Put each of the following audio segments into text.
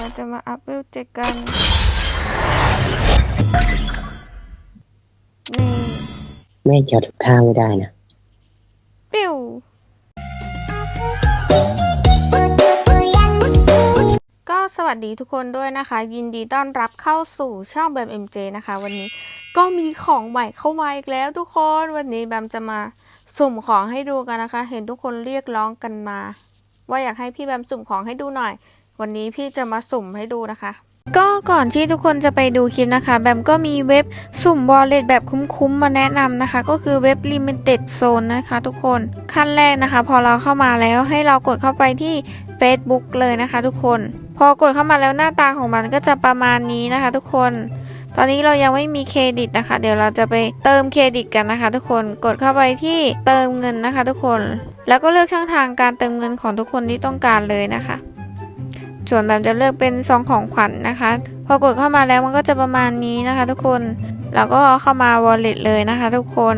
เราจะมาอัพเวลเจกันนี่ไม่จอดทุกท่าไม่ได้นะ ปิ้วก็สวัสดีทุกคนด้วยนะคะ ยินดีต้อนรับเข้าสู่ช่องแบม MJ นะคะ วันนี้ก็มีของใหม่เข้ามาอีกแล้วทุกคนวันนี้แบมจะมาสุ่มของให้ดูกันนะคะ เห็นทุกคนเรียกร้องกันมา ว่าอยากให้พี่แบมสุ่มของให้ดูหน่อย วันนี้พี่จะมาสุ่มให้ดูนะคะ ก็ก่อนที่ทุกคนจะไปดูคลิปนะคะ แบมก็มีเว็บสุ่มวอลเล็ตแบบคุ้มๆมาแนะนำนะคะ ก็คือเว็บ Limited Zone นะคะ ทุกคนขั้นแรกนะคะ พอเราเข้ามาแล้วให้เรากดเข้าไปที่ Facebook เลยนะคะ ทุกคน พอกดเข้ามาแล้วหน้าตาของมันก็จะประมาณนี้นะคะ ทุกคนตอนนี้เรายังไม่มีเครดิตนะคะ เดี๋ยวเราจะไปเติมเครดิตกันนะคะ ทุกคนกดเข้าไปที่เติมเงินนะคะ ทุกคน แล้วก็เลือกช่องทางการเติมเงินของทุกคนที่ต้องการเลยนะคะ ส่วนแบบจะเลือกเป็นซองของขวัญนนะคะ พอกดเข้ามาแล้วมันก็จะประมาณนี้นะคะ ทุกคนเราก็เข้ามา wallet เลยนะคะ ทุกคน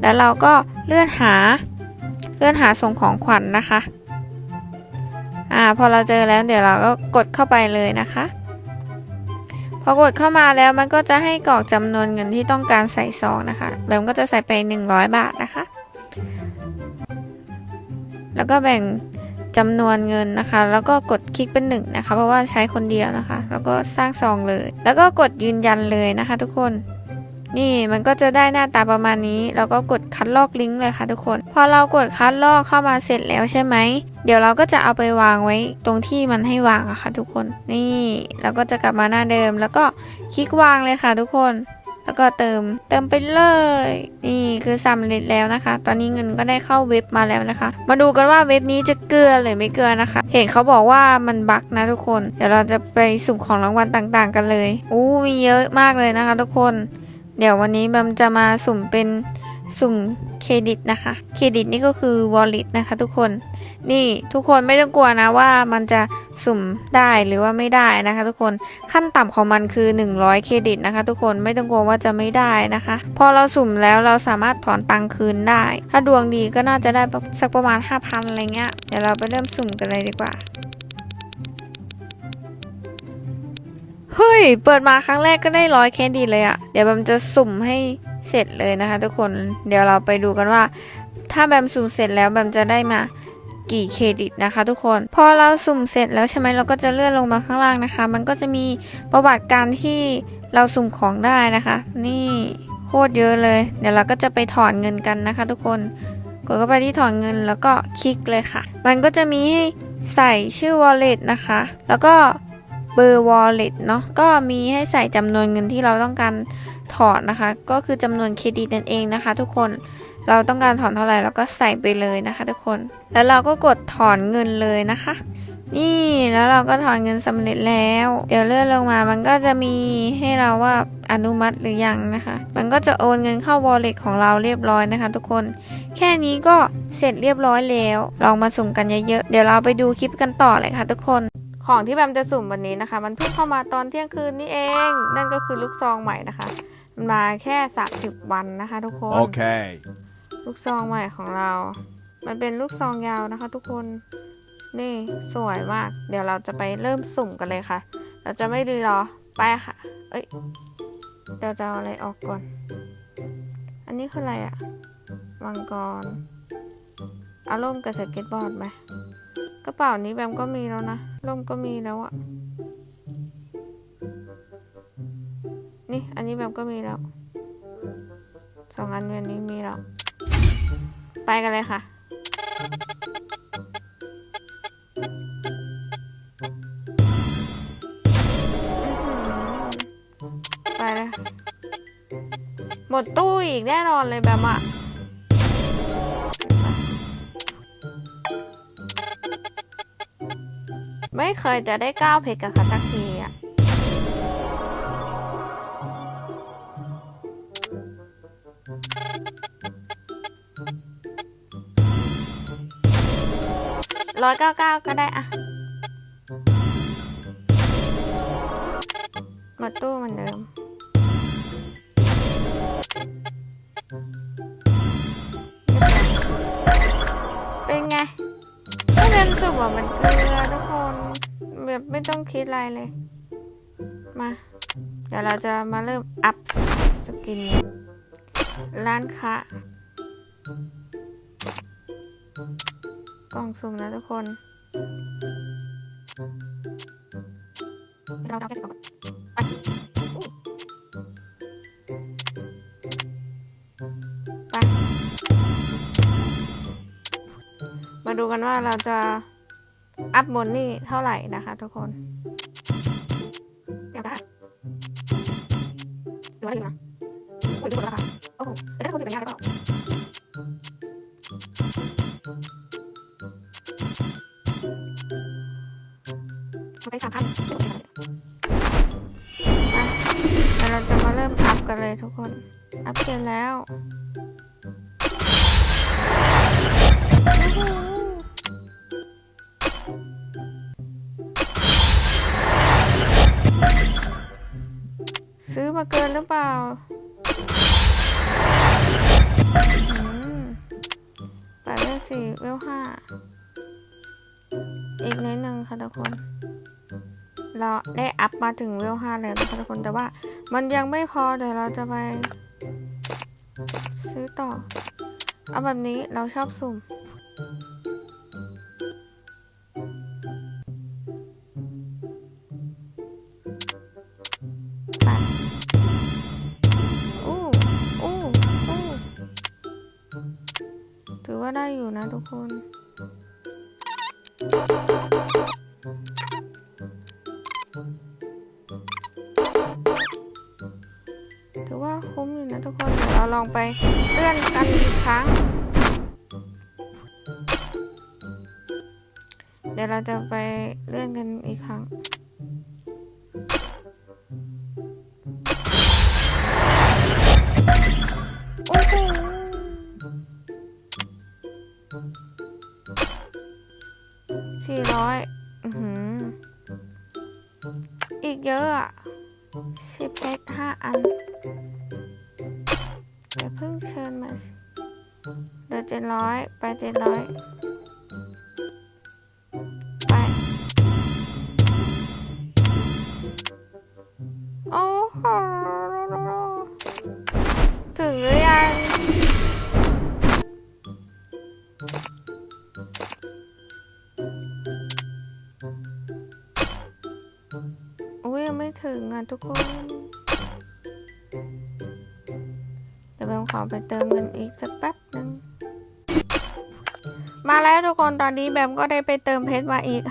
แล้วเราก็เลื่อนหาเลื่อนหาส่งของขวัญนนะคะอ่าพอเราเจอแล้วเดี๋ยวเราก็กดเข้าไปเลยนะคะพอกดเข้ามาแล้วมันก็จะให้กรอกจำนวนเงินที่ต้องการใส่ซองนะคะแบมก็จะใส่ไป 100 บาทนะคะ แล้วก็แบ่ง จำนวนเงินนะคะ แล้วก็กดคลิกเป็นหนึ่งนะคะ เพราะว่าใช้คนเดียวนะคะ แล้วก็สร้างซองเลย แล้วก็กดยืนยันเลยนะคะ ทุกคน นี่มันก็จะได้หน้าตาประมาณนี้ แล้วก็กดคัดลอกลิงก์เลยค่ะทุกคน พอเรากดคัดลอกเข้ามาเสร็จแล้วใช่ไหมเดี๋ยวเราก็จะเอาไปวางไว้ตรงที่มันให้วางอะค่ะทุกคน นี่เราก็จะกลับมาหน้าเดิม แล้วก็คลิกวางเลยค่ะทุกคน แล้วก็เติมเติมไปเลย นี่คือสำเร็จแล้วนะคะ ตอนนี้เงินก็ได้เข้าเว็บมาแล้วนะคะ มาดูกันว่าเว็บนี้จะเกลือหรือไม่เกลือนะคะ เห็นเขาบอกว่ามันบั๊กนะทุกคน เดี๋ยวเราจะไปสุ่มของรางวัลต่างๆ กันเลยอู้มีเยอะมากเลยนะคะ ทุกคน เดี๋ยววันนี้แบมจะมาสุ่มเป็น สุ่มเครดิตนะคะ เครดิตนี่ก็คือ wallet นะคะทุกคน นี่ทุกคนไม่ต้องกลัวนะว่ามันจะสุ่มได้หรือว่าไม่ได้นะคะ ทุกคน ขั้นต่ำของมันคือ 100 เครดิตนะคะ ทุกคนไม่ต้องกลัวว่าจะไม่ได้นะคะ พอเราสุ่มแล้วเราสามารถถอนตังค์คืนได้ ถ้าดวงดีก็น่าจะได้สักประมาณ 5,000 อะไรเงี้ย เดี๋ยวเราไปเริ่มสุ่มกันเลยดีกว่าเฮ้ย เปิดมาครั้งแรกก็ได้ร้อยเครดิตเลยอะเดี๋ยวแบมจะสุ่มให้ เสร็จเลยนะคะ ทุกคนเดี๋ยวเราไปดูกันว่า ถ้าแบมสุ่มเสร็จแล้วแบมจะได้มากี่เครดิตนะคะ ทุกคน พอเราสุ่มเสร็จแล้วใช่ไหมเราก็จะเลื่อนลงมาข้างล่างนะคะ มันก็จะมีประวัติการที่เราสุ่มของได้นะคะ นี่โคตรเยอะเลย เดี๋ยวเราก็จะไปถอนเงินกันนะคะ ทุกคนกดเข้าไปที่ถอนเงินแล้วก็คลิกเลยค่ะ มันก็จะมีให้ใส่ชื่อ wallet นะคะ แล้วก็เบอร์ wallet เนาะก็มีให้ใส่จำนวนเงินที่เราต้องการ ถอนนะคะ ก็คือจำนวนเครดิตนั่นเองนะคะ ทุกคนเราต้องการถอนเท่าไหร่เราก็ใส่ไปเลยนะคะ ทุกคน แล้วเราก็กดถอนเงินเลยนะคะ นี่แล้วเราก็ถอนเงินสำเร็จแล้ว เดี๋ยวเลื่อนลงมามันก็จะมีให้เราว่าอนุมัติหรือยังนะคะ มันก็จะโอนเงินเข้า wallet ของเราเรียบร้อยนะคะ ทุกคน แค่นี้ก็เสร็จเรียบร้อยแล้ว ลองมาสุ่มกันเยอะๆ เดี๋ยวเราไปดูคลิปกันต่อเลยค่ะ ทุกคน ของที่แบมจะสุ่มวันนี้นะคะ มันเพิ่งเข้ามาตอนเที่ยงคืนนี่เอง นั่นก็คือลูกซองใหม่นะคะ มันมาแค่30วันนะคะทุกคน Okay. ลูกซองใหม่ของเรา มันเป็นลูกซองยาวนะคะ ทุกคนนี่สวยมาก เดี๋ยวเราจะไปเริ่มสุ่มกันเลยค่ะ เราจะไม่รีรอไปค่ะ เอ้ยเดี๋ยวจะเอาอะไรออกก่อน อันนี้คืออะไรอะมังกรเอาร่มกับสเก็ตบอร์ดไหมกระเป๋านี้แบมก็มีแล้วนะร่มก็มีแล้วอะ นี่อันนี้แบมก็มีแล้วสองอันอันนี้มีแล้ว ไปกันเลยค่ะ ไปเลย หมดตู้อีกแน่นอนเลยแบบอะไม่เคยจะได้ก้าวเพชรกับเขาสักทีอะ ร้อยเก้าเก้าก็ได้อะหมดตู้เหมือนเดิม เป็นไงก็เดินสุกว่ามันเกลือทุกคนแบแบบไม่ต้องคิดอะไรเลย มา เดี๋ยวเราจะมาเริ่มอัพสกิน ร้านค้า กล่องสุ่มนะทุกคน เราทำแค่ก่อนไปไปมาดูกันว่าเราจะอัพบนนี่เท่าไหร่นะคะทุกคนเดี๋ยวนะดูว่าอยู่นะคุยดูแล้วค่ะ ไปสามพันแล้วเราจะมาเริ่มอัพกันเลยทุกคน อัพเกมแล้วซื้อมาเกินหรือเปล่า แปดเวลสี่เวลห้า อีกนิดนึงค่ะทุกคน เราได้อัพมาถึงเวลห้าแล้วนะคะทุกคนแต่ว่ามันยังไม่พอเดี๋ยวเราจะไป ซื้อต่อ เอาแบบนี้เราชอบสุ่มถือว่าได้อยู่นะทุกคน ถือว่าคุ้มอยู่นะทุกคนเดี๋ยวเราลองไปเลื่อนกันอีกครั้ง เดี๋ยวเราจะไปเลื่อนกันอีกครั้งโอ้โหสี่ร้อยอือหือ กเยอะอะสิบเพชรห้าอันเดี๋ยวเพิ่งเชิญมาเดี๋ยวเจ็ดร้อยไปเจ็ดร้อยไป โอ้โห ทุกคนเดี๋ยวแบมขอไปเติมเงินอีกสักแป๊บหนึ่งมาแล้วทุกคนตอนนี้แบมก็ได้ไปเติมเพชรมาอีก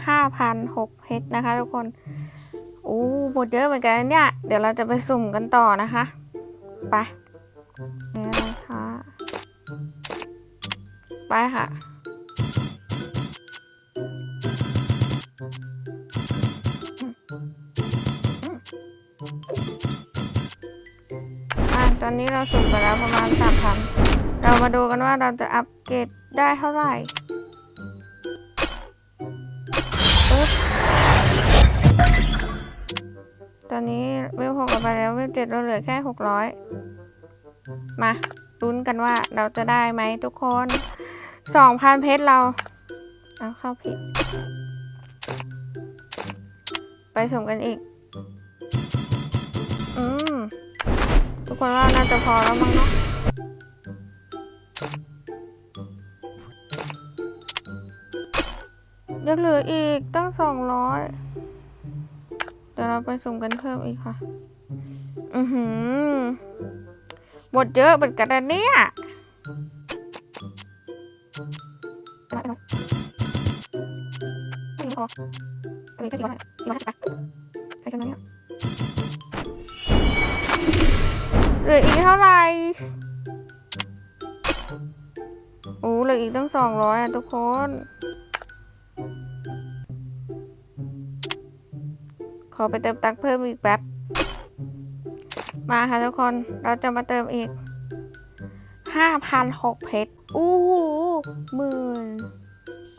5,006เพชรนะคะ ทุกคนอู้หมดเยอะเหมือนกันเนี่ย เดี๋ยวเราจะไปสุ่มกันต่อนะคะ ไปนี่นะคะ ไปค่ะ อะตอนนี้เราสุ่มไปแล้วประมาณสามพันเรามาดูกันว่าเราจะอัปเกรดได้เท่าไหร่ปึ๊บตอนนี้เวลหกออกไปแล้วเวลเจ็ดเราเหลือแค่หกร้อยมาลุ้นกันว่าเราจะได้ไหมทุกคนสองพันเพชรเรา เอาเข้าผิด ไปสุ่มกันอีก อืมทุกคนว่าน่าจะพอแล้วมั้งเนาะยังเหลืออีกตั้งสองร้อยเดี๋ยวเราไปสุ่มกันเพิ่มอีกค่ะ อือหือหมดเยอะเหมือนกันนะเนี่ยไม่พออันนี้ก็กี่ร้อยกี่ร้อยห้าสิบแปดใช้จำนวนเนี่ย เหลืออีกเท่าไหร่โอ้เหลืออีกตั้งสองร้อยอะทุกคน ขอไปเติมตังค์เพิ่มอีกแป๊บ มาค่ะทุกคน เราจะมาเติมอีกห้าพันหกเพชรอู้หูหมื่น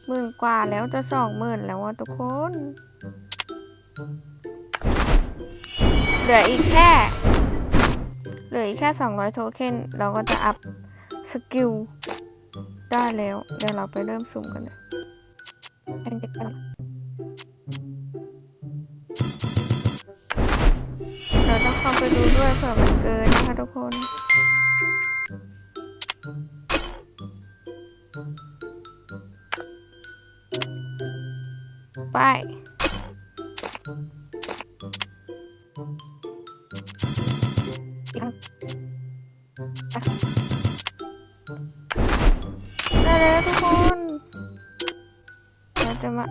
หมื่นกว่าแล้วจะสองหมื่นแล้วอะทุกคน เหลืออีกแค่ เหลืออีกแค่ 200 โทเค็น เราก็จะอัพสกิลได้แล้ว เดี๋ยวเราไปเริ่มสุ่มกันเลยเราต้องเข้าไปดูด้วยเผื่อมันเกินนะคะทุกคนไป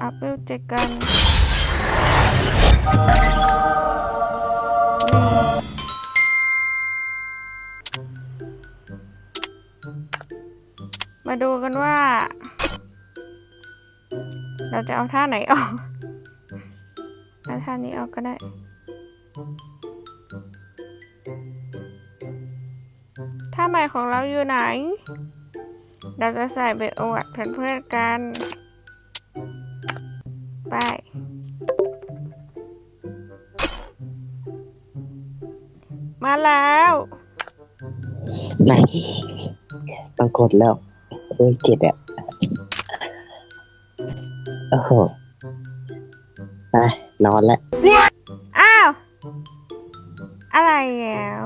อัพเวลเจกันมาดูกันว่า เราจะเอาท่าไหนออกเอาท่านี้ออกก็ได้ ท่าใหม่ของเราอยู่ไหน เราจะใส่ไปอวดเพื่อนๆกัน ไปมาแล้ว ไหนต้องกดแล้วเอ้ยเจ็ดอะ โอ้โห ไปนอนแล้ว อ้าว อะไรแล้ว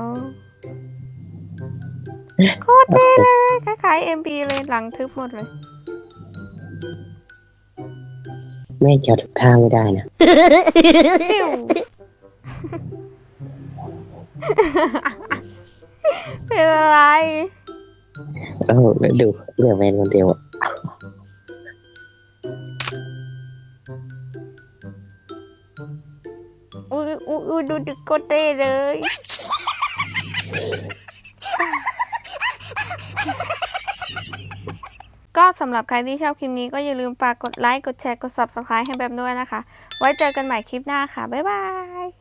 โคตรเท่เลยคล้ายๆ MP เลยหลังทึบหมดเลย แม่จอดทุกท่าไม่ได้นะ ปิ้วเป็นอะไรโอ้โหแล้วดูเหลือแมนคนเดียวอะอุ้ยอุ้ยอุ้ยดูดิโคตรเท่เลย ก็สำหรับใครที่ชอบคลิปนี้ก็อย่าลืมฝากกดไลค์ กดแชร์ กด subscribe ให้แบบด้วยนะคะ ไว้เจอกันใหม่คลิปหน้าค่ะ บ๊ายบาย